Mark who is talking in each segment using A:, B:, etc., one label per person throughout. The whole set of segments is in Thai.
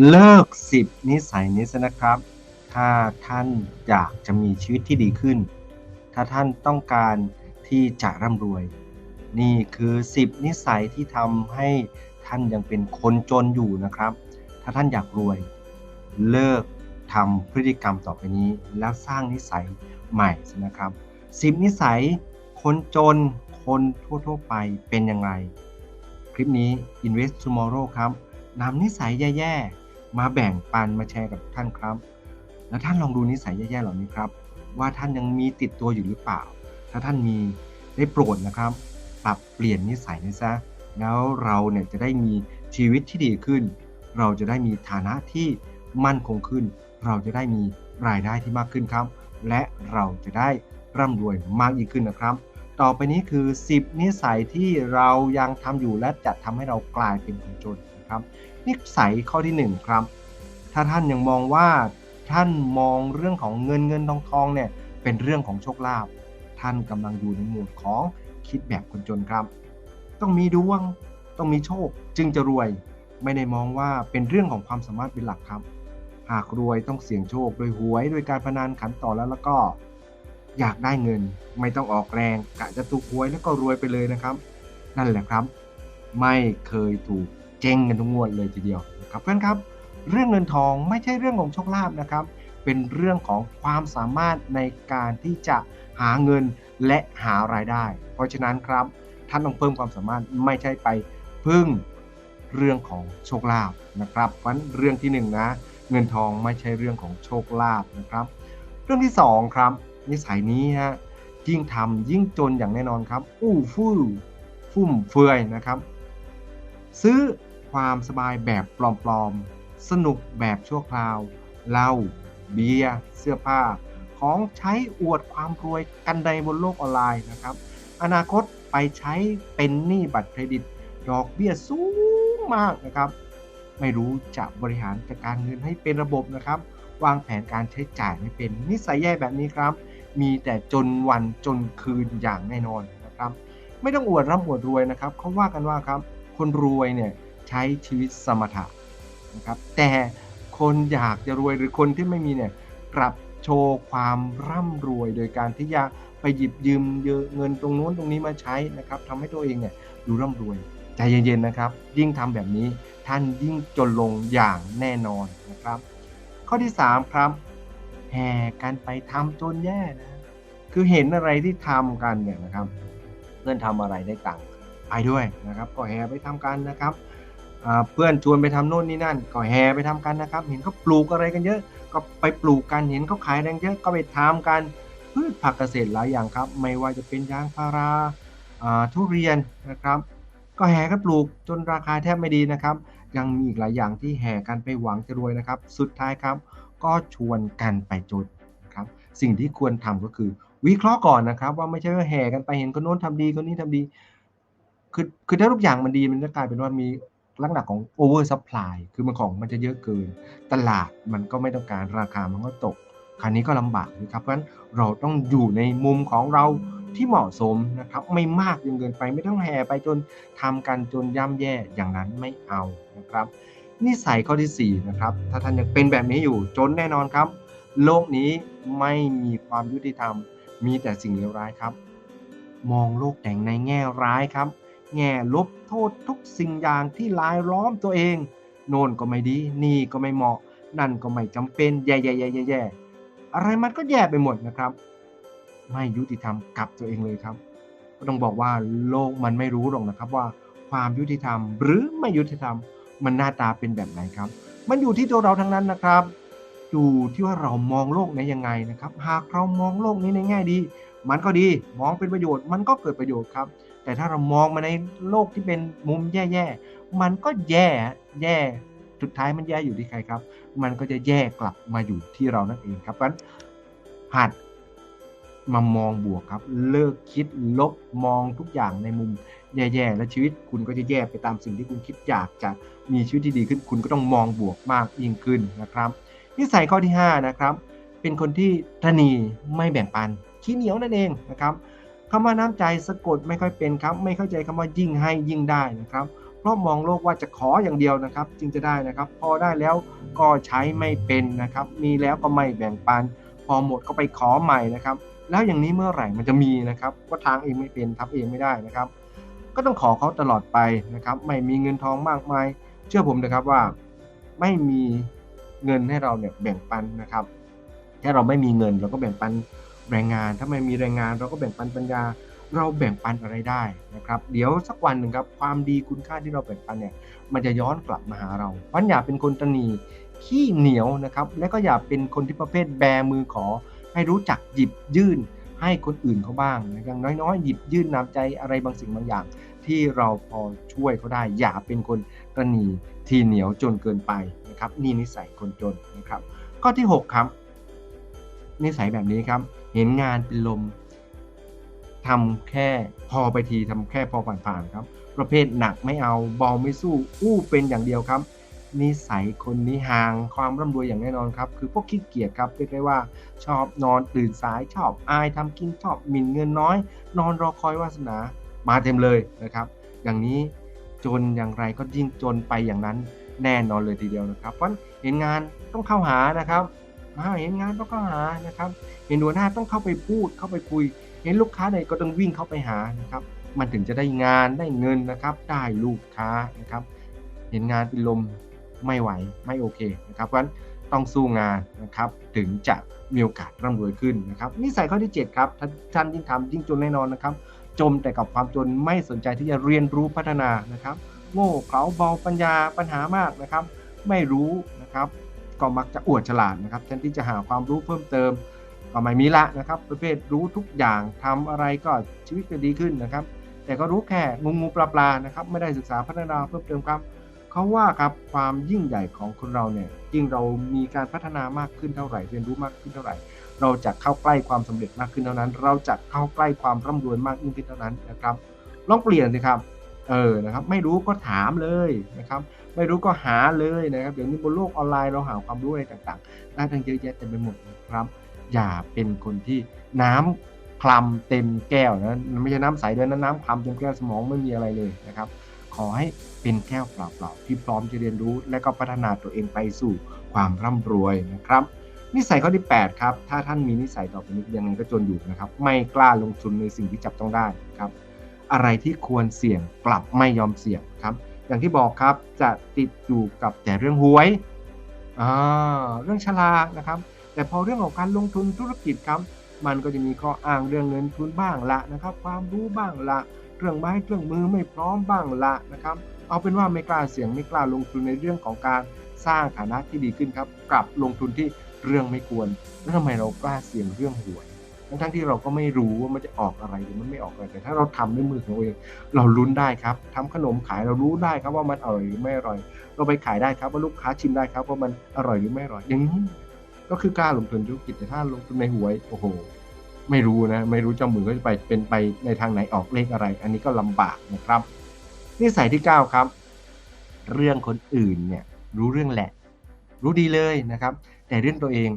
A: เลิกสิบนิสัยนี้ซะนะครับ ถ้าท่านอยากจะมีชีวิตที่ดีขึ้น ถ้าท่านต้องการที่จะร่ำรวย นี่คือ10นิสัยที่ทำให้ท่านยังเป็นคนจนอยู่นะครับ ถ้าท่านอยากรวย เลิกทำพฤติกรรมต่อไปนี้ แล้วสร้างนิสัยใหม่นะครับ10นิสัยคนจนคนทั่วๆไปเป็นยังไงคลิปนี้ Invest Tomorrow ครับนำนิสัยแย่ๆ มาแบ่งปันมาแชร์กับท่านครับ แล้วท่านลองดูนิสัยแย่ๆเหล่านี้ครับ ว่าท่านยังมีติดตัวอยู่หรือเปล่า ถ้าท่านมีได้โปรดนะครับ ปรับเปลี่ยนนิสัยนี้ซะแล้วเราเนี่ยจะได้มีชีวิตที่ดีขึ้น เราจะได้มีฐานะที่มั่นคงขึ้น เราจะได้มีรายได้ที่มากขึ้นครับ และเราจะได้ร่ำรวยมากยิ่งขึ้นนะครับ ต่อไปนี้คือ 10 นิสัยที่เรายังทำอยู่และจะทำให้เรากลายเป็นคนจน นะครับ นิสัยข้อที่1ครับ ถ้าท่านยังมองว่าท่านมองเรื่องของเงินเงินทองทองเนี่ยเป็นเรื่องของโชคลาภท่านกำลังอยู่ในหมวดของคิดแบบคนจนครับ ต้องมีดวงต้องมีโชคจึงจะรวย ไม่ได้มองว่าเป็นเรื่องของความสามารถเป็นหลักครับ หากรวยต้องเสี่ยงโชคโดยหวยโดยการพนันขันต่อแล้วแล้วก็ อยากได้เงิน ไม่ต้องออกแรงกะจะถูกหวยแล้วก็รวยไปเลยนะครับ นั่นแหละครับ ไม่เคยถูก เจ๊งกันทุกงวดเลยทีเดียวนะครับเพื่อนครับ เรื่องเงินทองไม่ใช่เรื่องของโชคลาภนะครับ เป็นเรื่องของความสามารถในการที่จะหาเงินและหารายได้ เพราะฉะนั้นครับท่านต้องเพิ่มความสามารถไม่ใช่ไปพึ่งเรื่องของโชคลาภนะครับเพราะฉะนั้นเรื่องที่หนึ่งนะเงินทองไม่ใช่เรื่องของโชคลาภนะครับ เรื่องที่สองครับนิสัยนี้ฮะยิ่งทำยิ่งจนอย่างแน่นอนครับ อู้ฟู่ฟุ่มเฟือยนะครับ ซื้อ ความสบายแบบปลอมๆ สนุกแบบชั่วคราวเหล้าเบียร์เสื้อผ้า ของใช้อวดความรวยกันใดบนโลกออนไลน์นะครับ อนาคตไปใช้เป็นหนี้บัตรเครดิต ดอกเบี้ยสูงมากนะครับ ไม่รู้จะบริหารจัดการเงินให้เป็นระบบนะครับ วางแผนการใช้จ่ายไม่เป็นนิสัยแย่แบบนี้ครับ มีแต่จนวันจนคืนอย่างแน่นอนนะครับ ไม่ต้องอวดร่ำอวดรวยนะครับเขาว่ากันว่าครับ คนรวยเนี่ย ใช้ชีวิตสมถะนะครับแต่คนอยากจะรวยหรือคนที่ไม่มีเนี่ยกลับโชว์ความร่ำรวย โดยการที่จะไปหยิบยืมเงินตรงโน้นตรงนี้มาใช้นะครับทำให้ตัวเองเนี่ยดูร่ำรวยใจเย็นๆนะครับ ยิ่งทำแบบนี้ท่านยิ่งจนลงอย่างแน่นอนนะครับ ข้อที่ 3 ครับ แห่กันไปทำจนแย่นะคือเห็นอะไรที่ทำกันเนี่ยนะครับ เพื่อนทำอะไรได้ตังค์ไปด้วยนะครับ ก็แห่ไปทำกันนะครับ เพื่อนชวนไปทำโน่นนี่นั่นก็แห่ไปทำกันนะครับ เห็นเขาปลูกอะไรกันเยอะ ก็ไปปลูกกันเห็นเขาขายแรงเยอะก็ไปทำกันพืชผักเกษตรหลายอย่างครับ ไม่ว่าจะเป็นยางพาราทุเรียนนะครับ ก็แห่กันปลูกจนราคาแทบไม่ดีนะครับ ยังมีอีกหลายอย่างที่แห่กันไปหวังจะรวยนะครับ สุดท้ายครับ ก็ชวนกันไปจนนะครับ สิ่งที่ควรทำก็คือ วิเคราะห์ก่อนนะครับ ว่าไม่ใช่ว่าแห่กันไปเห็นคนโน้นทำดีคนนี้ทำดีคือคือถ้าทุกอย่างมันดีมันจะกลายเป็นว่ามี ลักษณะของ over supply คือมันของมันจะเยอะเกิน ตลาดมันก็ไม่ต้องการราคามันก็ตกคราวนี้ก็ลำบากนะครับเพราะฉะนั้นเราต้องอยู่ในมุมของเราที่เหมาะสมนะครับไม่มากจนเกินไปไม่ต้องแห่ไปจนทำกันจนย่ำแย่อย่างนั้นไม่เอานะครับนิสัยข้อที่4นะครับถ้าท่านยังเป็นแบบนี้อยู่จนแน่นอนครับ โลกนี้ไม่มีความยุติธรรม มีแต่สิ่งเลวร้ายครับ มองโลกแต่งในแง่ร้ายครับ แง่ลบโทษทุกสิ่งอย่างที่ลายล้อมตัวเอง โน่นก็ไม่ดี นี่ก็ไม่เหมาะ นั่นก็ไม่จำเป็นแย่แย่แย่แย่แย่อะไรมันก็แย่ไปหมดนะครับ ไม่ยุติธรรมกับตัวเองเลยครับ ก็ต้องบอกว่าโลกมันไม่รู้หรอกนะครับว่าความยุติธรรม หรือไม่ยุติธรรม มันหน้าตาเป็นแบบไหนครับ มันอยู่ที่ตัวเราทั้งนั้นนะครับอยู่ที่ว่าเรามองโลกในยังไงนะครับ หากเรามองโลกนี้ในแง่ดี มันก็ดี มองเป็นประโยชน์ มันก็เกิดประโยชน์ครับ แต่ถ้าเรามองมาในโลกที่เป็นมุมแย่ๆ มันก็แย่แย่สุดท้ายมันแย่อยู่ที่ใครครับ มันก็จะแย่กลับมาอยู่ที่เรานั่นเองครับเพราะฉะนั้นหัดมามองบวกครับ เลิกคิดลบมองทุกอย่างในมุมแย่ๆ และชีวิตคุณก็จะแย่ไปตามสิ่งที่คุณคิดอยากจะมีชีวิตที่ดีขึ้น คุณก็ต้องมองบวกมากยิ่งขึ้นนะครับ นิสัยข้อที่ 5 นะครับ เป็นคนที่ตนีไม่แบ่งปันขี้เหนียวนั่นเองนะครับ คำว่าน้ำใจสะกดไม่ค่อยเป็นครับ ไม่เข้าใจคำว่ายิ่งให้ยิ่งได้นะครับ เพราะมองโลกว่าจะขออย่างเดียวนะครับ จึงจะได้นะครับ พอได้แล้วก็ใช้ไม่เป็นนะครับ มีแล้วก็ไม่แบ่งปัน พอหมดก็ไปขอใหม่นะครับ แล้วอย่างนี้เมื่อไหร่มันจะมีนะครับ ก็ทางเองไม่เป็นทับเองไม่ได้นะครับ ก็ต้องขอเขาตลอดไปนะครับ ไม่มีเงินทองมากมาย เชื่อผมนะครับว่าไม่มีเงินให้เราเนี่ยแบ่งปันนะครับถ้าเราไม่มีเงินเราก็แบ่งปัน แรงงาน ถ้าไม่มีแรงงานเราก็แบ่งปันปัญญา เราแบ่งปันอะไรได้นะครับ เดี๋ยวสักวันหนึ่งครับความดีคุณค่าที่เราแบ่งปันเนี่ยมันจะย้อนกลับมาหาเราเพราะอย่าเป็นคนตนีขี้เหนียวนะครับ และก็อย่าเป็นคนที่ประเภทแบมือขอ ให้รู้จักหยิบยื่นให้คนอื่นเขาบ้างนะอย่างน้อยๆ หยิบยื่นน้ำใจอะไรบางสิ่งบางอย่าง ที่เราพอช่วยเขาได้ อย่าเป็นคนตนีทีเหนียวจนเกินไปนะครับ นี่นิสัยคนจนนะครับ ข้อที่ 6 ครับ นิสัยแบบนี้ครับ เห็นงานเป็นลมทำแค่พอไปทีทำแค่พอผ่านๆครับ ประเภทหนักไม่เอาเบาไม่สู้ อู้เป็นอย่างเดียวครับ นิสัยคนนี้ห่างความร่ำรวยอย่างแน่นอนครับ คือพวกขี้เกียจครับเรียกได้ว่า ชอบนอนตื่นสายชอบอายทำกินชอบหมิ่นเงินน้อย นอนรอคอยวาสนามาเต็มเลยนะครับ อย่างนี้จนอย่างไรก็ยิ่งจนไปอย่างนั้นแน่นอนเลยทีเดียวนะครับ เพราะเห็นงานต้องเข้าหานะครับ เห็นงานต้องเข้าหานะครับ เห็นหัวหน้าต้องเข้าไปพูดเข้าไปคุย เห็นลูกค้าไหนก็ต้องวิ่งเข้าไปหานะครับ มันถึงจะได้งานได้เงินนะครับ ได้ลูกค้านะครับ เห็นงานเป็นลมไม่ไหวไม่โอเคนะครับเพราะฉะนั้นต้องสู้งานนะครับ ถึงจะมีโอกาสร่ำรวยขึ้นนะครับนิสัยข้อที่ 7 ครับท่านยิ่งทำยิ่งจนแน่นอนนะครับ จมแต่กับความจนไม่สนใจที่จะเรียนรู้พัฒนานะครับ โง่เขลาเบาปัญญาปัญหามากนะครับ ไม่รู้นะครับ ก็มักจะอวดฉลาดนะครับแทนที่จะหาความรู้เพิ่มเติมก็ไม่มีละนะครับ ประเภทรู้ทุกอย่างทำอะไรก็ชีวิตจะดีขึ้นนะครับ แต่ก็รู้แค่งูงูปลาปลานะครับ ไม่ได้ศึกษาพัฒนาเพิ่มเติมครับเขาว่าครับความยิ่งใหญ่ของคนเราเนี่ยยิ่งเรามีการพัฒนามากขึ้นเท่าไหร่ เรียนรู้มากขึ้นเท่าไหร่ เราจะเข้าใกล้ความสำเร็จมากขึ้นเท่านั้น เราจะเข้าใกล้ความร่ำรวยมากยิ่งขึ้นเท่านั้นนะครับ ลองเปลี่ยนสิครับเออนะครับ ไม่รู้ก็ถามเลยนะครับ ไม่รู้ก็หาเลยนะครับเดี๋ยวนี้บนโลกออนไลน์เราหาความรู้อะไรต่างๆได้ทั้งเยอะแยะเต็มไปหมดนะครับ อย่าเป็นคนที่น้ำคลำเต็มแก้วนะไม่ใช่น้ำใสด้วยนะน้ำคลำเต็มแก้วสมองไม่มีอะไรเลยนะครับ ขอให้เป็นแก้วเปล่าๆที่พร้อมจะเรียนรู้และก็พัฒนาตัวเองไปสู่ความร่ำรวยนะครับนิสัยข้อที่ 8 ครับ ถ้าท่านมีนิสัยต่อไปนี้ยังไงก็จนอยู่นะครับ ไม่กล้าลงทุนในสิ่งที่จับต้องได้ครับ อะไรที่ควรเสี่ยงกลับไม่ยอมเสี่ยงครับ อย่างที่บอกครับจะติดอยู่กับแต่เรื่องหวยเรื่องฉลากนะครับ แต่พอเรื่องของการลงทุนธุรกิจครับ มันก็จะมีข้ออ้างเรื่องเงินทุนบ้างละนะครับ ความรู้บ้างละเครื่องไม้เครื่องมือไม่พร้อมบ้างละนะครับ เอาเป็นว่าไม่กล้าเสี่ยงไม่กล้าลงทุนในเรื่องของการสร้างฐานะที่ดีขึ้นครับกลับลงทุนที่เรื่องไม่ควร แล้วทำไมเรากล้าเสี่ยงเรื่องหวย ทั้งที่เราก็ไม่รู้ว่ามันจะออกอะไรหรือมันไม่ออกอะไรแต่ถ้าเราทำด้วยมือของเราเองเราลุ้นได้ครับทำขนมขายเรารู้ได้ครับว่ามันอร่อยหรือไม่อร่อย เราไปขายได้ครับว่าลูกค้าชิมได้ครับว่ามันอร่อยหรือไม่อร่อยอย่างนี้ก็คือการลงทุนธุรกิจแต่ถ้าลงทุนในหวยโอ้โห ไม่รู้นะ ไม่รู้เจ้ามือก็จะไปเป็นไปในทางไหนออกเลขอะไร อันนี้ก็ลำบากนะครับนิสัยที่ 9 ครับ เรื่องคนอื่นเนี่ยรู้เรื่องแหละ รู้ดีเลยนะครับ แต่เรื่องตัวเอง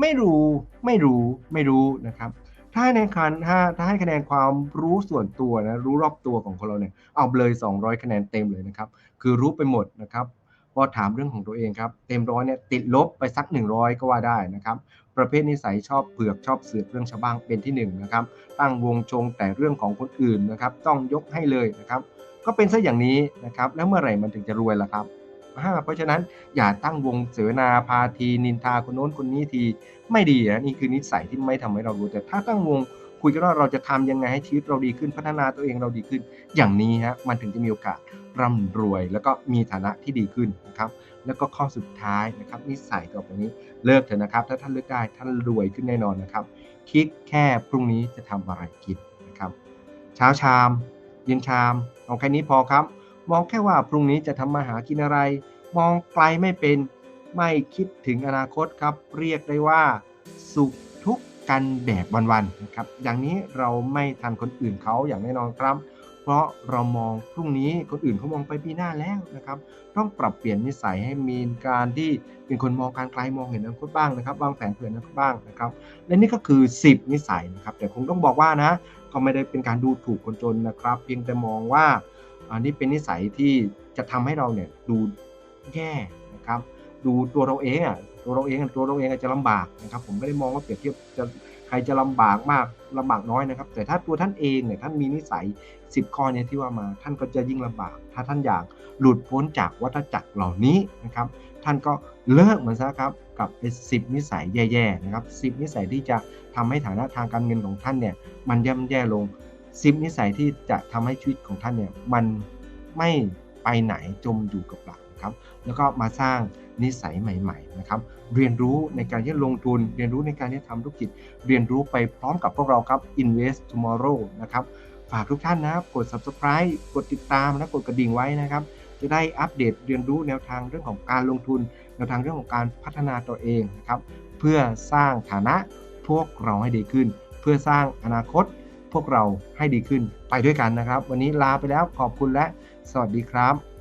A: ไม่รู้ไม่รู้ไม่รู้นะครับ ถ้าในคันถ้าถ้าให้คะแนนความรู้ส่วนตัวนะรู้รอบตัวของคนเราเนี่ยเอาเลย 200 คะแนนเต็มเลยนะครับ คือรู้ไปหมดนะครับพอถามเรื่องของตัวเองครับ เต็มร้อยเนี่ยติดลบไปสัก 100 ก็ว่าได้นะครับ ประเภทนิสัยชอบเผือกชอบเสือกเรื่องชาวบ้านเป็นที่1นนะครับ ตั้งวงชงแต่เรื่องของคนอื่นนะครับ ต้องยกให้เลยนะครับ ก็เป็นซะอย่างนี้นะครับ แล้วเมื่อไหร่มันถึงจะรวยล่ะครับ เพราะฉะนั้นอย่าตั้งวงเสวนาพาทีนินทาคนโน้นคนนี้ทีไม่ดีนะนี่คือนิสัยที่ไม่ทำให้เรารู้แต่ถ้าตั้งวงคุยกันว่าเราจะทำยังไงให้ชีวิตเราดีขึ้นพัฒนาตัวเองเราดีขึ้น อย่างนี้ฮะมันถึงจะมีโอกาสร่ำรวย แล้วก็มีฐานะที่ดีขึ้นนะครับแล้วก็ข้อสุดท้ายนะครับนิสัยต่อไปนี้เลิกเถอะนะครับ ถ้าท่านเลือกได้ท่านรวยขึ้นแน่นอนนะครับ คิดแค่พรุ่งนี้จะทำอะไรกินนะครับ เช้าชาม เย็นชามเอาแค่นี้พอครับ มองแค่ว่าพรุ่งนี้จะทำมาหากินอะไร มองไกลไม่เป็น ไม่คิดถึงอนาคตครับ เรียกได้ว่า สุขทุกข์กันแบบวันๆนะครับ อย่างนี้เราไม่ทันคนอื่นเขาอย่างแน่นอนครับ เพราะเรามองพรุ่งนี้คนอื่นเขามองไปปีหน้าแล้วนะครับ ต้องปรับเปลี่ยนนิสัยให้มีการที่เป็นคนมองการไกลมองเห็นอนาคตบ้างนะครับวางแผนเผื่ออนาคตบ้างนะครับ และนี่ก็คือ 10 นิสัยนะครับ แต่คงต้องบอกว่านะก็ไม่ได้เป็นการดูถูกคนจนนะครับ เพียงแต่มองว่า อันนี้เป็นนิสัยที่จะทำให้เราเนี่ยดูแย่นะครับ ดูตัวเราเองอะตัวเราเองตัวเราเองอาจจะลำบากนะครับ ผมไม่ได้มองว่าเปรียบเทียบจะใครจะลำบากมากลำบากน้อยนะครับ แต่ถ้าตัวท่านเองเนี่ยท่านมีนิสัย 10 ข้อเนี่ยที่ว่ามาท่านก็จะยิ่งลำบาก ถ้าท่านอยากหลุดพ้นจากวัฏจักรเหล่านี้นะครับ ท่านก็เลิกมันซะครับกับไอ้สินิสัยแย่ๆนะครับสินิสัยที่จะทำให้ฐานะทางการเงินของท่านเนี่ยมันย่ำแย่ลง สินิสัยที่จะทำให้ชีวิตของท่านเนี่ยมันไม่ไปไหนจมอยู่กับหลักนะครับแล้วก็มาสร้างนิสัยใหม่ๆนะครับเรียนรู้ในการที่ลงทุน เรียนรู้ในการที่ทำธุรกิจ เรียนรู้ไปพร้อมกับพวกเราครับ Invest Tomorrow นะครับฝากทุกท่านนะครับกด subscribe กดติดตามและกดกระดิ่งไว้นะครับจะได้อัปเดตเรียนรู้แนวทางเรื่องของการลงทุน แนวทางเรื่องของการพัฒนาตัวเองนะครับเพื่อสร้างฐานะพวกเราให้ดีขึ้น เพื่อสร้างอนาคต พวกเราให้ดีขึ้นไปด้วยกันนะครับ วันนี้ลาไปแล้วขอบคุณและสวัสดีครับ